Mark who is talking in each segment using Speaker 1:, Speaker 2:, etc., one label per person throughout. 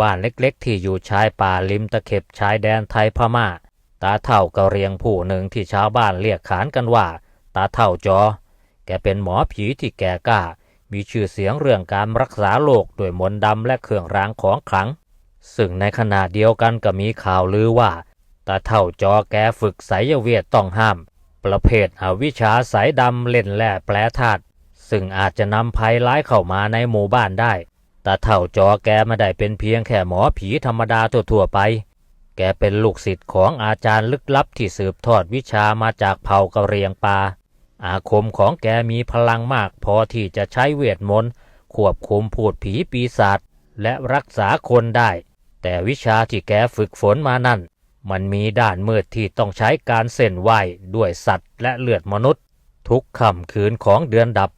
Speaker 1: บ้านเล็กๆ ที่อยู่ชายป่าริมตะเข็บชายแดนไทยพม่า ตาเท่ากะเรียงผู้หนึ่งที่ชาวบ้านเรียกขานกันว่า ตาเท่าจอ แกเป็นหมอผีที่แก่กล้า มีชื่อเสียงเรื่องการรักษาโรคด้วยมนต์ดำและเครื่องรางของขลัง ซึ่งในขณะเดียวกันก็มีข่าวลือว่า ตาเท่าจอแกฝึกไสยเวทต้องห้าม ประเภทอวิชาสายดำเล่นแร่แปรธาตุซึ่งอาจจะนำภัยร้ายเข้ามาในหมู่บ้านได้ ตาเท่าจอแกไม่ได้เป็นเพียงแค่หมอผีธรรมดาทั่วๆไป แกเป็นลูกศิษย์ของอาจารย์ลึกลับที่สืบทอดวิชามาจากเผ่ากะเรียงปา อาคมของแกมีพลังมากพอที่จะใช้เวทมนต์ควบคุมพูดผีปีศาจและรักษาคนได้ แต่วิชาที่แกฝึกฝนมานั่น มันมีด้านมืดที่ต้องใช้การเส้นไหวด้วยสัตว์และเลือดมนุษย์ ทุกค่ำคืนของเดือนดับ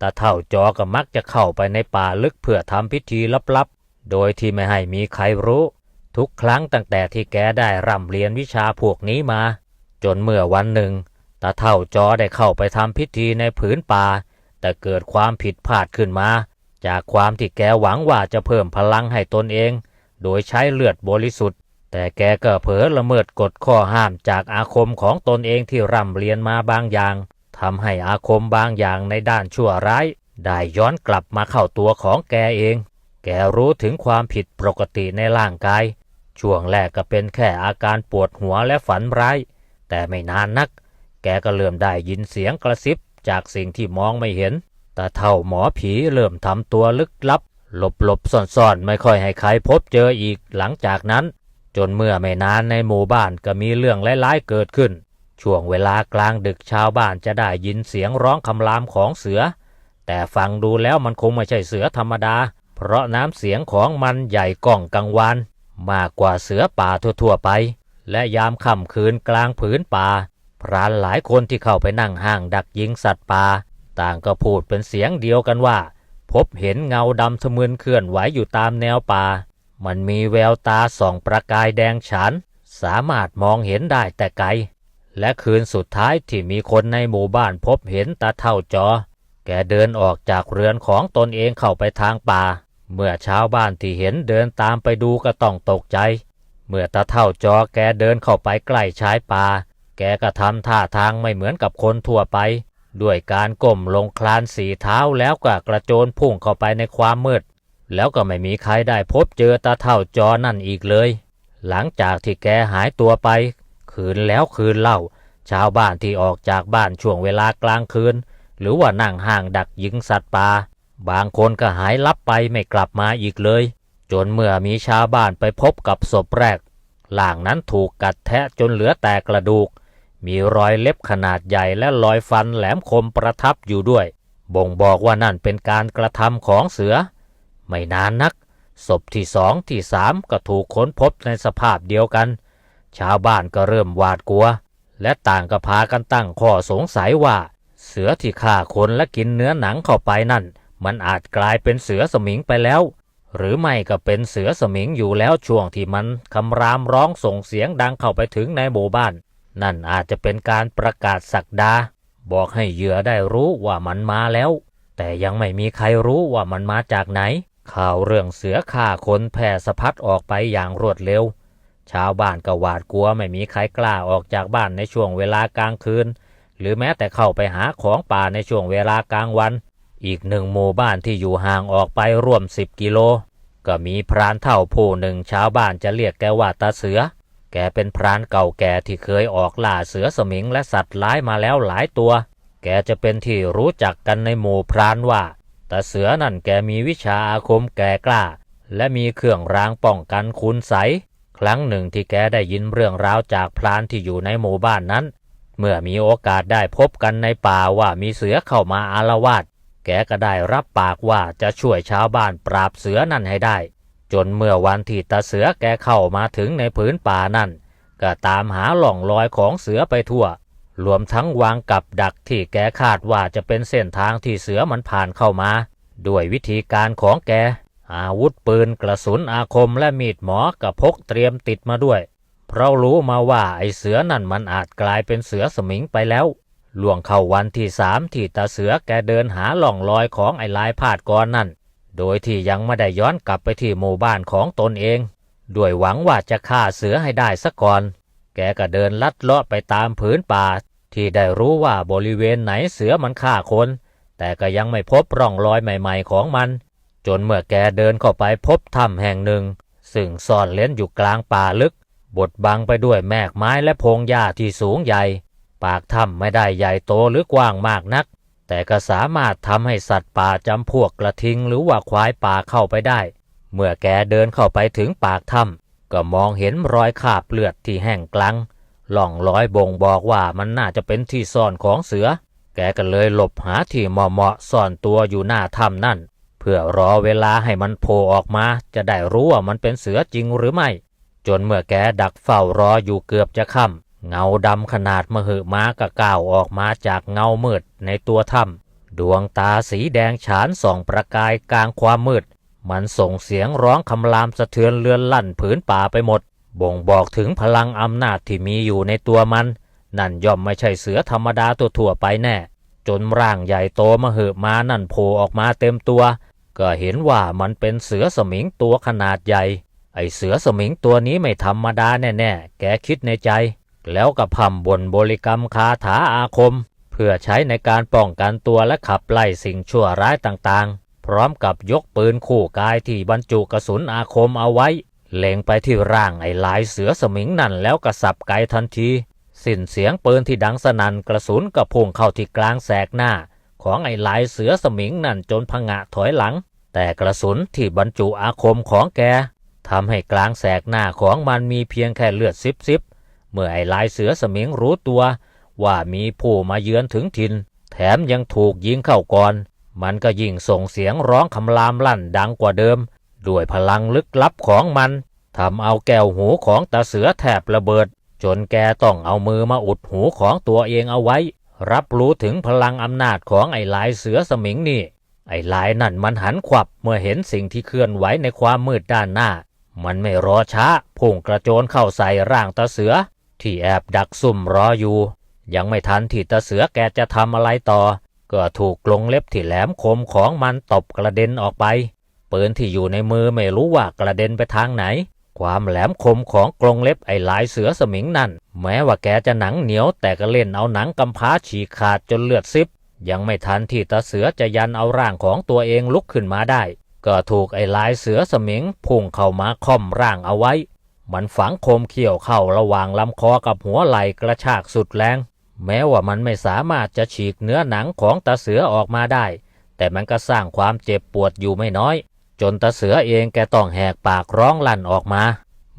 Speaker 1: ตาเท่าจอก็มักจะเข้าไปในป่าลึกเพื่อทำพิธีลับๆ โดยที่ไม่ให้มีใครรู้ ทุกครั้งตั้งแต่ที่แกได้ร่ำเรียนวิชาพวกนี้มา จนเมื่อวันหนึ่งตาเท่าจอได้เข้าไปทำพิธีในผืนป่า แต่เกิดความผิดพลาดขึ้นมา จากความที่แกหวังว่าจะเพิ่มพลังให้ตนเอง โดยใช้เลือดบริสุทธิ์ แต่แกก็เผลอละเมิดกฎข้อห้ามจากอาคมของตนเองที่ร่ำเรียนมาบางอย่าง ทำให้อาคมบางอย่างในด้านชั่วร้าย ได้ย้อนกลับมาเข้าตัวของแกเอง แกรู้ถึงความผิดปกติในร่างกาย ช่วงแรกก็เป็นแค่อาการปวดหัวและฝันร้าย แต่ไม่นานนัก แกก็เริ่มได้ยินเสียงกระซิบจากสิ่งที่มองไม่เห็น แต่เท่าหมอผีเริ่มทำตัวลึกลับ หลบหลบซ่อนซ่อนไม่ค่อยให้ใครพบเจออีกหลังจากนั้น จนเมื่อไม่นานในหมู่บ้านก็มีเรื่องร้ายๆเกิดขึ้น ช่วงเวลากลางดึกชาวบ้านจะได้ยินเสียงร้องคำรามของเสือ แต่ฟังดูแล้วมันคงไม่ใช่เสือธรรมดา เพราะน้ำเสียงของมันใหญ่ก้องกังวานมากกว่าเสือป่าทั่วๆไป และยามค่ำคืนกลางผืนป่า พรานหลายคนที่เข้าไปนั่งห้างดักยิงสัตว์ป่า ต่างก็พูดเป็นเสียงเดียวกันว่า พบเห็นเงาดำทะมึนเคลื่อนไหวอยู่ตามแนวป่า มันมีแววตาส่องประกายแดงฉาน สามารถมองเห็นได้แต่ไกล และคืนสุดท้ายที่มีคนในหมู่บ้านพบเห็นตาเท่าจอ แกเดินออกจากเรือนของตนเองเข้าไปทางป่า เมื่อชาวบ้านที่เห็นเดินตามไปดูก็ต้องตกใจ เมื่อตาเท่าจอแกเดินเข้าไปใกล้ชายป่า แกก็ทำท่าทางไม่เหมือนกับคนทั่วไป ด้วยการก้มลงคลานสีเท้าแล้วก็กระโจนพุ่งเข้าไปในความมืด แล้วก็ไม่มีใครได้พบเจอตาเท่าจอนั่นอีกเลย หลังจากที่แกหายตัวไป คืนแล้วคืนเล่า ชาวบ้านที่ออกจากบ้านช่วงเวลากลางคืน หรือว่านั่งห่างดักยิงสัตว์ป่าบางคนก็หายลับไปไม่กลับมาอีกเลย จนเมื่อมีชาวบ้านไปพบกับศพแรกล่างนั้นถูกกัดแทะจนเหลือแต่กระดูก มีรอยเล็บขนาดใหญ่และรอยฟันแหลมคมประทับอยู่ด้วย บ่งบอกว่านั่นเป็นการกระทำของเสือ ไม่นานนัก ศพที่สองที่สามก็ถูกค้นพบในสภาพเดียวกัน ชาวบ้านก็เริ่มหวาดกลัว และต่างก็พากันตั้งข้อสงสัยว่า เสือที่ฆ่าคนและกินเนื้อหนังเข้าไปนั่น มันอาจกลายเป็นเสือสมิงไปแล้ว หรือไม่ก็เป็นเสือสมิงอยู่แล้วช่วงที่มันคำรามร้องส่งเสียงดังเข้าไปถึงในหมู่บ้าน นั่นอาจจะเป็นการประกาศสักดา บอกให้เหยื่อได้รู้ว่ามันมาแล้ว แต่ยังไม่มีใครรู้ว่ามันมาจากไหน ข่าวเรื่องเสือฆ่าคนแพร่สะพัดออกไปอย่างรวดเร็ว ชาวบ้านก็หวาดกลัวไม่มีใครกล้าออกจากบ้านในช่วงเวลากลางคืน หรือแม้แต่เข้าไปหาของป่าในช่วงเวลากลางวัน อีกหนึ่งหมู่บ้านที่อยู่ห่างออกไปร่วมสิบกิโล ก็มีพรานเท่าผู้หนึ่งชาวบ้านจะเรียกแกว่าตาเสือ แกเป็นพรานเก่าแก่ที่เคยออกล่าเสือสมิงและสัตว์ร้ายมาแล้วหลายตัว แกจะเป็นที่รู้จักกันในหมู่พรานว่าตาเสือนั่นแกมีวิชาอาคมแก่กล้า และมีเครื่องรางป้องกันคุณใส ครั้งหนึ่งที่แกได้ยินเรื่องราวจากพรานที่อยู่ในหมู่บ้านนั้น เมื่อมีโอกาสได้พบกันในป่าว่ามีเสือเข้ามาอารวาสแกก็ได้รับปากว่าจะช่วยชาวบ้านปราบเสือนั่นให้ได้ จนเมื่อวันที่ตาเสือแกเข้ามาถึงในผืนป่านั่น ก็ตามหาหล่องรอยของเสือไปทั่ว รวมทั้งวางกับดักที่แกคาดว่าจะเป็นเส้นทางที่เสือมันผ่านเข้ามา ด้วยวิธีการของแก อาวุธปืนกระสุนอาคมและมีดหมอกับพกเตรียมติดมาด้วย เพราะรู้มาว่าไอเสือนั่นมันอาจกลายเป็นเสือสมิงไปแล้วล่วงเข้าวันที่สามที่ตาเสือแกเดินหาหล่องรอยของไอลายพาดกรนั่น โดยที่ยังไม่ได้ย้อนกลับไปที่หมู่บ้านของตนเอง ด้วยหวังว่าจะฆ่าเสือให้ได้ซะก่อน แกก็เดินลัดเลาะไปตามผืนป่า ที่ได้รู้ว่าบริเวณไหนเสือมันฆ่าคน แต่ก็ยังไม่พบร่องรอยใหม่ ๆ ของมัน จนเมื่อแกเดินเข้าไปพบถ้ำแห่งหนึ่ง ซึ่งซ่อนเล้นอยู่กลางป่าลึก บดบังไปด้วยแมกไม้และพงหญ้าที่สูงใหญ่ ปากถ้ำไม่ได้ใหญ่โตหรือกว้างมากนัก แต่ก็สามารถทำให้สัตว์ป่าจำพวกกระทิงหรือว่าควายป่าเข้าไปได้ เมื่อแกเดินเข้าไปถึงปากถ้ำก็มองเห็นรอยคาบเลือดที่แห้งกลังล่องรอยบ่งบอกว่ามันน่าจะเป็นที่ซ่อนของเสือ แกก็เลยหลบหาที่เหมาะๆซ่อนตัวอยู่หน้าถ้ำนั่น พื่อรอเวลาให้มันโผล่ออกมา จะได้รู้ว่ามันเป็นเสือจริงหรือไม่ จนเมื่อแกดักเฝ้ารออยู่เกือบจะค่ำเงาดำขนาดมหึมาก็ก้าวออกมาจากเงามืดในตัวถ้ำดวงตาสีแดงฉานส่องประกายกลางความมืด มันส่งเสียงร้องคำรามสะเทือนเลือนลั่นผืนป่าไปหมด บ่งบอกถึงพลังอำนาจที่มีอยู่ในตัวมัน นั่นย่อมไม่ใช่เสือธรรมดาตัวทั่วไปแน่ จนร่างใหญ่โตมหึมานั่นโผล่ออกมาเต็มตัว ก็เห็นว่ามันเป็นเสือสมิงตัวขนาดใหญ่ ไอเสือสมิงตัวนี้ไม่ธรรมดาแน่ๆ แกคิดในใจ แล้วก็พำบนบริกรรมคาถาอาคม เพื่อใช้ในการป้องกันตัวและขับไล่สิ่งชั่วร้ายต่างๆ พร้อมกับยกปืนคู่กายที่บรรจุกระสุนอาคมเอาไว้ เล็งไปที่ร่างไอ้ลายเสือสมิงนั่นแล้วกระสับไกทันที สิ้นเสียงปืนที่ดังสนั่นกระสุนก็พุ่งเข้าที่กลางแสกหน้า ของไอ้ลายเสือสมิงนั่นจนพงะถอยหลัง แต่กระสุนที่บรรจุอาคมของแกทำให้กลางแสกหน้าของมันมีเพียงแค่เลือดซิบซิบเมื่อไอ้ลายเสือสมิงรู้ตัว ว่ามีผู้มาเยือนถึงถิ่น แถมยังถูกยิงเข้าก่อน มันก็ยิ่งส่งเสียงร้องคำรามลั่นดังกว่าเดิม ด้วยพลังลึกลับของมันทำเอาแก้วหูของตาเสือแทบระเบิด จนแกต้องเอามือมาอุดหูของตัวเองเอาไว้ รับรู้ถึงพลังอำนาจของไอ้ลายเสือสมิงนี่ ไอ้ลายนั่นมันหันขวับเมื่อเห็นสิ่งที่เคลื่อนไหวในความมืดด้านหน้า มันไม่รอช้าพุ่งกระโจนเข้าใส่ร่างตาเสือ ที่แอบดักซุ่มรออยู่ ยังไม่ทันที่ตาเสือแกจะทำอะไรต่อ ก็ถูกกรงเล็บที่แหลมคมของมันตบกระเด็นออกไปปืนที่อยู่ในมือไม่รู้ว่ากระเด็นไปทางไหน ความแหลมคมของกรงเล็บไอ้ลายเสือสมิงนั่น แม้ว่าแกจะหนังเหนียวแต่ก็เล่นเอาหนังกำพร้าฉีกขาดจนเลือดซิบ ยังไม่ทันที่ตาเสือจะยันเอาร่างของตัวเองลุกขึ้นมาได้ ก็ถูกไอ้ลายเสือสมิงพุ่งเข้ามาค่อมร่างเอาไว้ มันฝังคมเขี้ยวเข้าระหว่างลำคอกับหัวไหล่กระชากสุดแรง แม้ว่ามันไม่สามารถจะฉีกเนื้อหนังของตาเสือออกมาได้ แต่มันก็สร้างความเจ็บปวดอยู่ไม่น้อย จนตาเสือเองแกต้องแหกปากร้องลั่นออกมา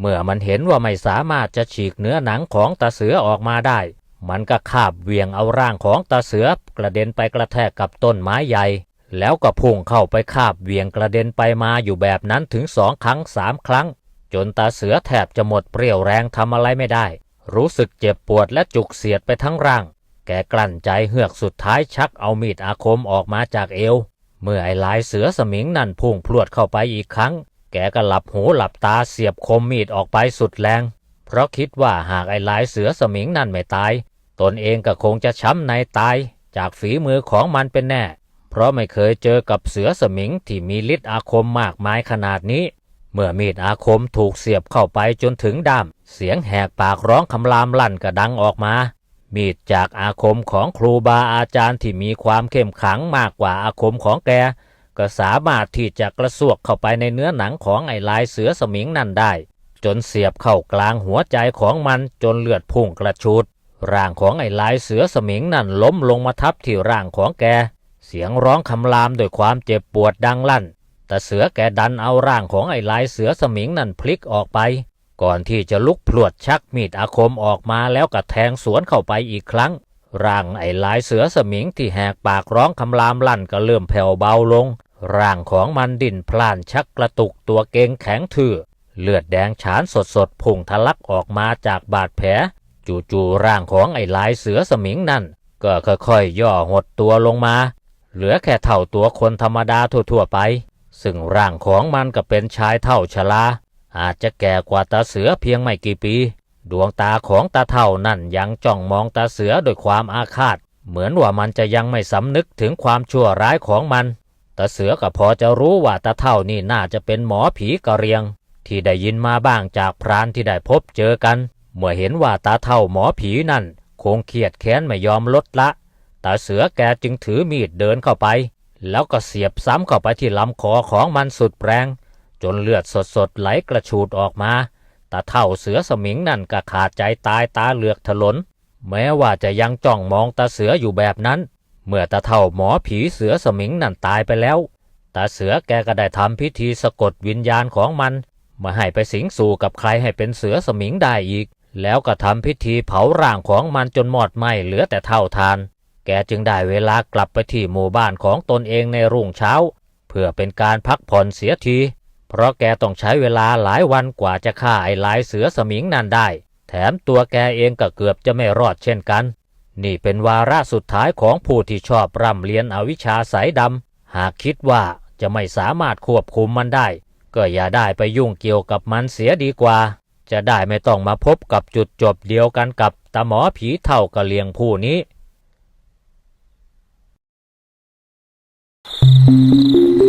Speaker 1: เมื่อมันเห็นว่าไม่สามารถจะฉีกเนื้อหนังของตาเสือออกมาได้ มันก็คาบเวียงเอาร่างของตาเสือกระเด็นไปกระแทกกับต้นไม้ใหญ่ แล้วก็พุ่งเข้าไปคาบเวียงกระเด็นไปมาอยู่แบบนั้นถึงสองครั้งสามครั้ง จนตาเสือแทบจะหมดเปรี้ยวแรงทำอะไรไม่ได้ รู้สึกเจ็บปวดและจุกเสียดไปทั้งร่าง แกกลั้นใจเฮือกสุดท้ายชักเอามีดอาคมออกมาจากเอว เมื่อไอ้ลายเสือสมิงนั่นพุ่งพรวดเข้าไปอีกครั้ง แกก็หลับหูหลับตาเสียบคมมีดออกไปสุดแรง เพราะคิดว่าหากไอ้ลายเสือสมิงนั่นไม่ตาย ตนเองก็คงจะช้ำในตาย จากฝีมือของมันเป็นแน่ เพราะไม่เคยเจอกับเสือสมิงที่มีฤทธิ์อาคมมากมายขนาดนี้ เมื่อมีดอาคมถูกเสียบเข้าไปจนถึงด้าม เสียงแหกปากร้องคำรามลั่นกระดังออกมา มีดจากอาคมของครูบาอาจารย์ที่มีความเข้มขังมากกว่าอาคมของแก ก็สามารถที่จะกระซวกเข้าไปในเนื้อหนังของไอ้ลายเสือสมิงนั่นได้ จนเสียบเข้ากลางหัวใจของมันจนเลือดพุ่งกระชูดร่างของไอ้ลายเสือสมิงนั่นล้มลงมาทับที่ร่างของแก เสียงร้องคำรามด้วยความเจ็บปวดดังลั่น แต่เสือแกดันเอาร่างของไอ้ลายเสือสมิงนั่นพลิกออกไป ก่อนที่จะลุกพลวดชักมีดอาคมออกมาแล้วก็แทงสวนเข้าไปอีกครั้ง ร่างไอ้ลายเสือสมิงที่แหกปากร้องคำรามลั่นก็เริ่มแผ่วเบาลง ร่างของมันดิ้นพล่านชักกระตุกตัวเกงแข็งทื่อ เลือดแดงฉานสดสดพุ่งทะลักออกมาจากบาดแผล จู่ๆร่างของไอ้ลายเสือสมิงนั่น ก็ค่อยๆย่อหดตัวลงมา เหลือแค่เท่าตัวคนธรรมดาทั่วๆไป ซึ่งร่างของมันก็เป็นชายเท่าชรา อาจจะแก่กว่าตาเสือเพียงไม่กี่ปี ดวงตาของตาเท่านั่นยังจ้องมองตาเสือด้วยความอาฆาต เหมือนว่ามันจะยังไม่สำนึกถึงความชั่วร้ายของมันตาเสือก็พอจะรู้ว่าตาเท่านี่น่าจะเป็นหมอผีกะเรียง ที่ได้ยินมาบ้างจากพรานที่ได้พบเจอกัน เมื่อเห็นว่าตาเท่าหมอผีนั่น คงเครียดแค้นไม่ยอมลดละตาเสือแกจึงถือมีดเดินเข้าไป แล้วก็เสียบซ้ำเข้าไปที่ลำคอของมันสุดแรง จนเลือดสดๆไหลกระชูดออกมาตาเท่าเสือสมิงนั่นก็ขาดใจตายตาเหลือกถลน แม้ว่าจะยังจ้องมองตาเสืออยู่แบบนั้น เมื่อตาเท่าหมอผีเสือสมิงนั่นตายไปแล้วตาเสือแกก็ได้ทำพิธีสะกดวิญญาณของมันมาให้ไปสิงสู่กับใครให้เป็นเสือสมิงได้อีก แล้วก็ทำพิธีเผาร่างของมันจนหมดไหมเหลือแต่เท่าทาน แกจึงได้เวลากลับไปที่หมู่บ้านของตนเองในรุ่งเช้า เพื่อเป็นการพักผ่อนเสียที เพราะแกต้องใช้เวลาหลายวันกว่าจะฆ่าไอ้ลายเสือสมิงนั่นได้ แถมตัวแกเองก็เกือบจะไม่รอดเช่นกัน นี่เป็นวาระสุดท้ายของผู้ที่ชอบร่ำเรียนอวิชชาสายดำ หากคิดว่าจะไม่สามารถควบคุมมันได้ ก็อย่าได้ไปยุ่งเกี่ยวกับมันเสียดีกว่า จะได้ไม่ต้องมาพบกับจุดจบเดียวกันกับตาหมอผีเท่ากะเลียงผู้นี้
Speaker 2: Thank